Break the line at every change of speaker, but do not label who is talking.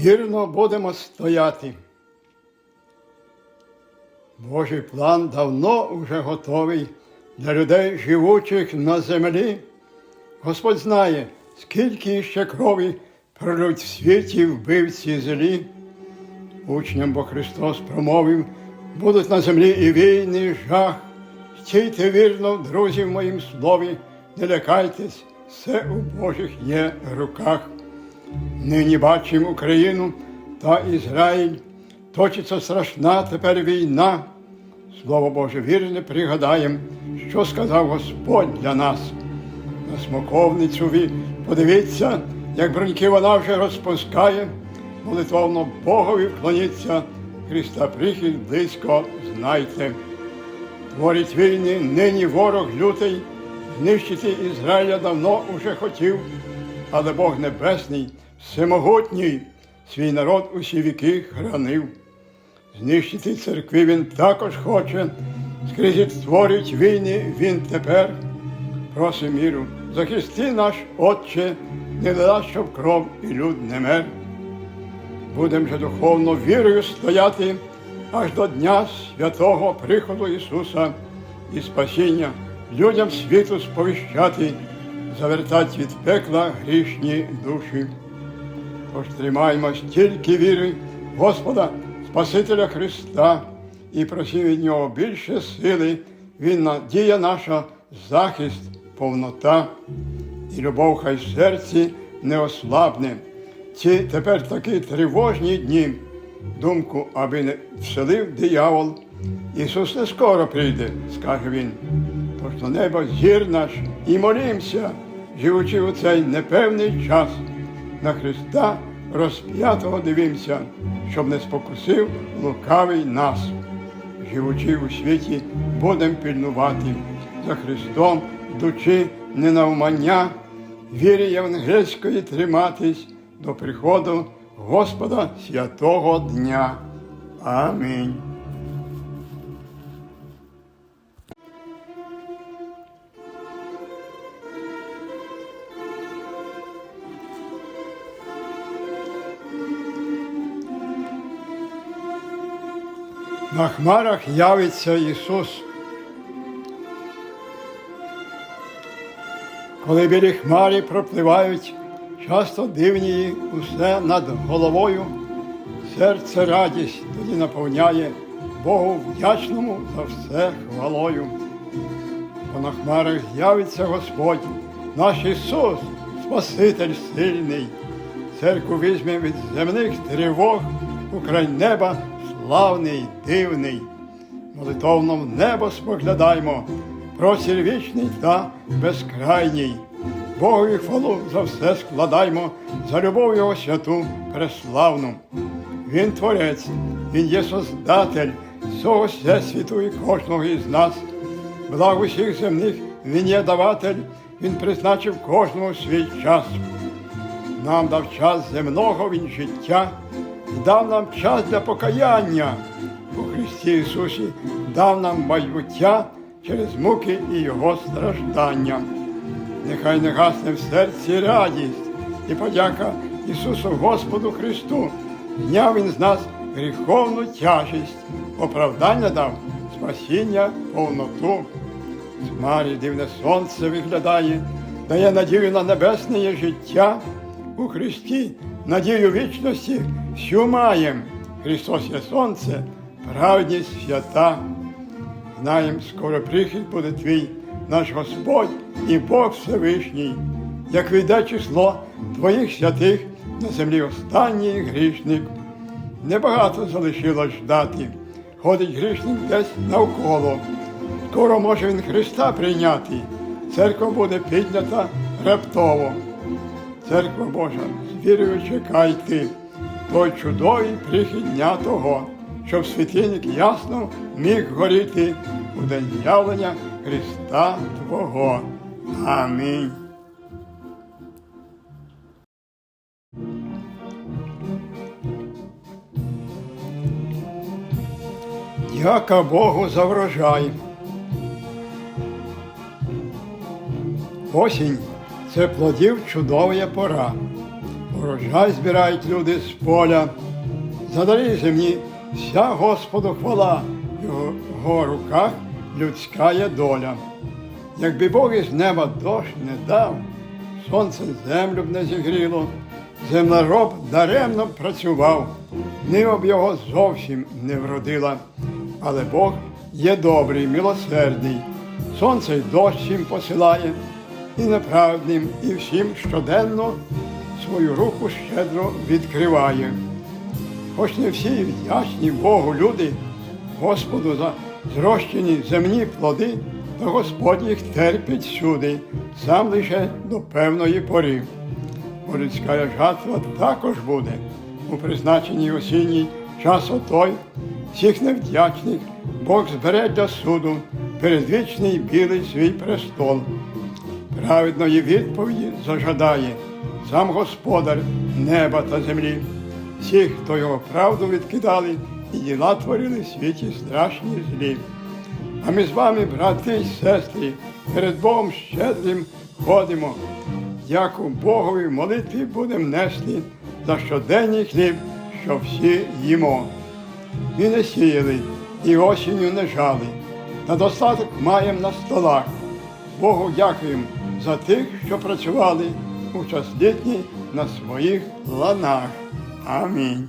вірно будемо стояти. Божий план давно уже готовий для людей, живучих на землі. Господь знає, скільки ще крові пролють в світі вбивці злі. Учням бо Христос промовив, будуть на землі і війни, і жах. Стійте вірно, друзі, в моїм слові, не лякайтесь, все у Божих є руках. Нині бачимо Україну та Ізраїль. Точиться страшна тепер війна. Слово Боже вірне пригадаєм, що сказав Господь для нас. На смоковницю ви подивіться, як броньки вона вже розпускає, молитовно Богові вклоніться, Христа прихід близько знайте. Творить війни, нині ворог лютий, знищити Ізраїля давно уже хотів, але Бог Небесний, всемогутній, свій народ усі віки хранив. Знищити церкви він також хоче, скрізь створить війни він тепер. Просим міру, захисти наш Отче, не дай, щоб кров і люд не мер. Будем же духовно вірою стояти аж до Дня святого приходу Ісуса і спасіння людям світу сповіщати, завертать від пекла грішні душі. Тож тримаймось тільки віри Господа, Спасителя Христа, і просимо від Нього більше сили, Він надія наша, захист, повнота, і любов хай в серці не ослабне. Ці тепер такі тривожні дні, думку, аби не вселив диявол. Ісус не скоро прийде, скаже він. Тож на небо зір наш і молімся, живучи у цей непевний час. На Христа розп'ятого дивимося, щоб не спокусив лукавий нас. Живучи у світі, будем пильнувати за Христом, дучи ненавмання, вірі євангельської триматись до приходу Господа святого дня. Амінь. На хмарах явиться Ісус. Коли білі хмарі пропливають, часто дивні усе над головою, серце радість тоді наповняє Богу вдячному за все хвалою. Бо на хмарах з'явиться Господь, наш Ісус, Спаситель сильний, церкву візьме від земних тривог, у край неба славний, дивний. Молитовно в небо споглядаймо, простір вічний та безкрайній. Богові хвалу за все складаймо, за любов Його святу преславну. Він творець, Він є Создатель всього всесвіту і кожного із нас. Благ усіх земних Він є даватель, Він призначив кожному свій час. Нам дав час земного він життя, дав нам час для покаяння. У Христі Ісусі дав нам майбуття через муки і Його страждання. Нехай не гасне в серці радість і подяка Ісусу Господу Христу. Зняв Він з нас гріховну тяжість, оправдання дав, спасіння, повноту. З дивне сонце виглядає, дає надію на небесне життя. У Христі надію вічності всю маєм. Христос є сонце, праведність свята. Знаєм, скоро прихід буде твій, наш Господь і Бог Всевишній, як вийде число твоїх святих на землі останній грішник. Небагато залишилось ждати, ходить грішник десь навколо. Скоро може він Христа прийняти, церква буде піднята раптово. Церква Божа, вірою чекайте, той чудовий прихід дня того, щоб світильник ясно міг горіти у день явлення Христа Твого. Амінь. Дяка Богу за врожай. Осінь це плодів чудова пора. урожай збирають люди з поля. За дари земні вся Господу хвала, в його руках людська є доля. Якби Бог із неба дощ не дав, сонце землю б не зігріло, землероб даремно працював, нива б його зовсім не вродила. Але Бог є добрий, милосердний, сонце й дощ їм посилає, і неправдним, і всім щоденно свою руку щедро відкриває. Хоч не всі вдячні Богу люди, Господу за зрощені земні плоди, та Господь їх терпить всюди, сам лише до певної пори. Бо жатва також буде у призначеній осінній час отой, всіх невдячних Бог збере для суду передвічний білий свій престол. Праведної відповіді зажадає сам Господар неба та землі. Всі, хто його правду відкидали і діла творили в світі страшні злі. А ми з вами, брати і сестри, перед Богом щедрим ходимо. Дяку Богові молитві будемо нести за щоденний хліб, що всі їмо. І не сіяли, і осінню не жали. Та достаток маємо на столах. Богу дякуємо за тих, що працювали у час літній на своїх ланах. Амінь.